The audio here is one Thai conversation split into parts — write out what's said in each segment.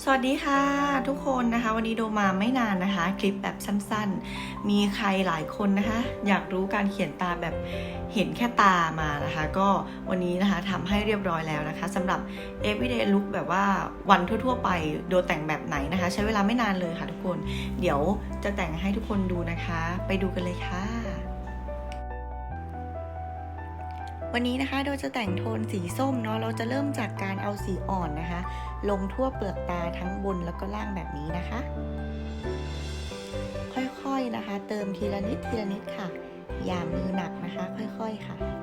สวัสดีค่ะทุกคนนะคะ วันนี้โดมาไม่นานนะคะ คลิปแบบสั้นๆ มีใครหลายคนนะคะ อยากรู้การเขียนตาแบบเห็นแค่ตามานะคะ ก็วันนี้นะคะทำให้เรียบร้อยแล้วนะคะสำหรับ everyday look แบบว่าวันทั่วๆ ไปโดแต่งแบบไหนนะคะ ใช้เวลาไม่นานเลยค่ะทุกคน เดี๋ยวจะแต่งให้ทุกคนดูนะคะ ไปดูกันเลยค่ะ วันนี้นะคะโดยจะแต่งโทนสีส้มเนาะเราจะเริ่มจากการเอาสีอ่อนนะคะ ลงทั่วเปลือกตาทั้งบนแล้วก็ล่างแบบนี้นะคะ ค่อยๆนะคะ เติมทีละนิดทีละนิดค่ะ อย่ามือหนักนะคะ ค่อยๆค่ะ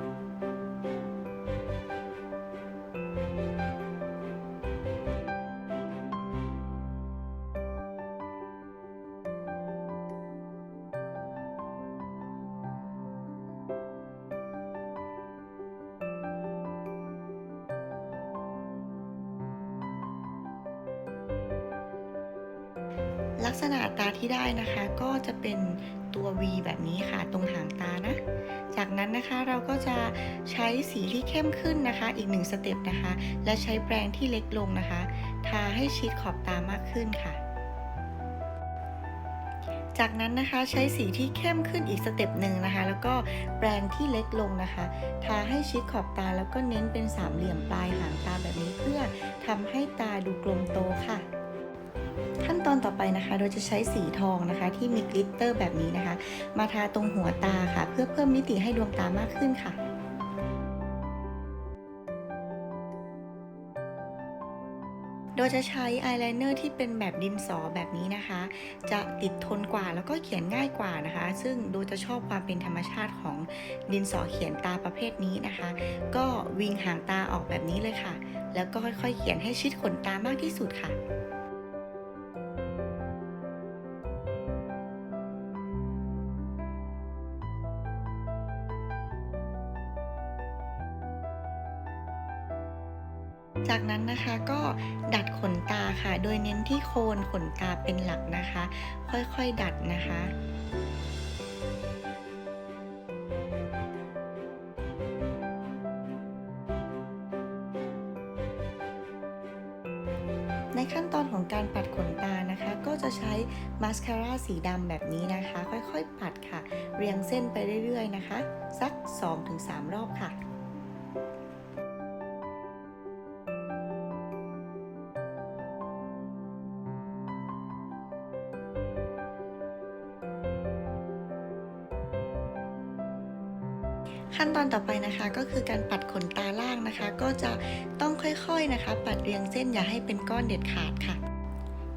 ลักษณะตาที่ได้นะคะก็จะเป็นตัว V แบบนี้ค่ะ ตรงหางตานะ จากนั้นนะคะเราก็จะใช้สีที่เข้มขึ้นนะคะ อีกหนึ่งสเต็ปนะคะ และใช้แปรงที่เล็กลงนะคะ ทาให้ชิดขอบตามากขึ้นค่ะ จากนั้นนะคะใช้สีที่เข้มขึ้นอีกสเต็ปหนึ่งนะคะ แล้วก็แปรงที่เล็กลงนะคะ ทาให้ชิดขอบตาแล้วก็เน้นเป็นสามเหลี่ยมปลายหางตาแบบนี้เพื่อทำให้ตาดูกลมโตค่ะ อนต่อไปนะคะโดยจะใช้สีทองนะคะ ที่มีกลิตเตอร์แบบนี้นะคะ มาทาตรงหัวตาค่ะ เพื่อเพิ่มมิติให้ดวงตามากขึ้นค่ะโดยจะใช้อายไลเนอร์ที่เป็นแบบดินสอแบบนี้นะคะ จะติดทนกว่าแล้วก็เขียนง่ายกว่านะคะ ซึ่งโดยจะชอบความเป็นธรรมชาติของดินสอเขียนตาประเภทนี้นะคะ ก็วิงหางตาออกแบบนี้เลยค่ะ แล้วก็ค่อยๆ เขียนให้ชิดขนตามากที่สุดค่ะ จากนั้นนะคะก็ดัดขนตาค่ะ โดยเน้นที่โคนขนตาเป็นหลักนะคะ ค่อยๆดัดนะคะในขั้นตอนของการปัดขนตานะคะ ก็จะใช้มาสคาร่าสีดำแบบนี้นะคะ ค่อยๆ ปัดค่ะ เรียงเส้นไปเรื่อยๆนะคะ สัก 2-3 รอบค่ะ ขั้นตอนต่อไปนะคะก็คือการปัดขนตาล่างนะคะ ก็จะต้องค่อยๆนะคะ ปัดเรียงเส้นอย่าให้เป็นก้อนเด็ดขาดค่ะ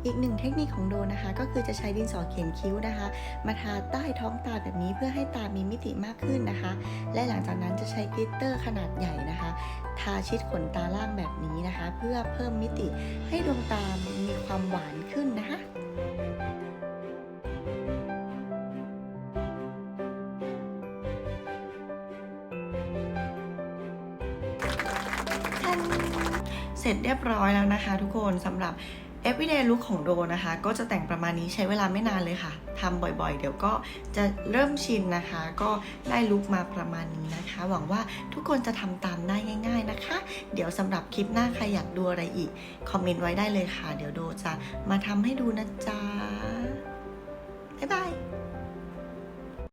อีกหนึ่งเทคนิคของโดนะคะ ก็คือจะใช้ดินสอเขียนคิ้วนะคะ มาทาใต้ท้องตาแบบนี้เพื่อให้ตามีมิติมากขึ้นนะคะ และหลังจากนั้นจะใช้กลิตเตอร์ขนาดใหญ่นะคะ ทาชิดขนตาล่างแบบนี้นะคะ เพื่อเพิ่มมิติให้ดวงตามีความหวานขึ้นนะคะ เสร็จเรียบร้อยแล้วนะคะ ทุกคนสำหรับ everyday look ของโดนะคะ ก็จะแต่งประมาณนี้ใช้เวลาไม่นานเลยค่ะทำบ่อยๆ เดี๋ยวก็จะเริ่มชินนะคะ ก็ได้ลุคมาประมาณนี้นะคะ หวังว่าทุกคนจะทำตามได้ง่าย ๆนะคะ เดี๋ยวสำหรับคลิปหน้าใครอยากดูอะไรอีก คอมเมนต์ไว้ได้เลยค่ะ เดี๋ยวโดจะมาทำให้ดูนะจ๊ะบ๊ายบาย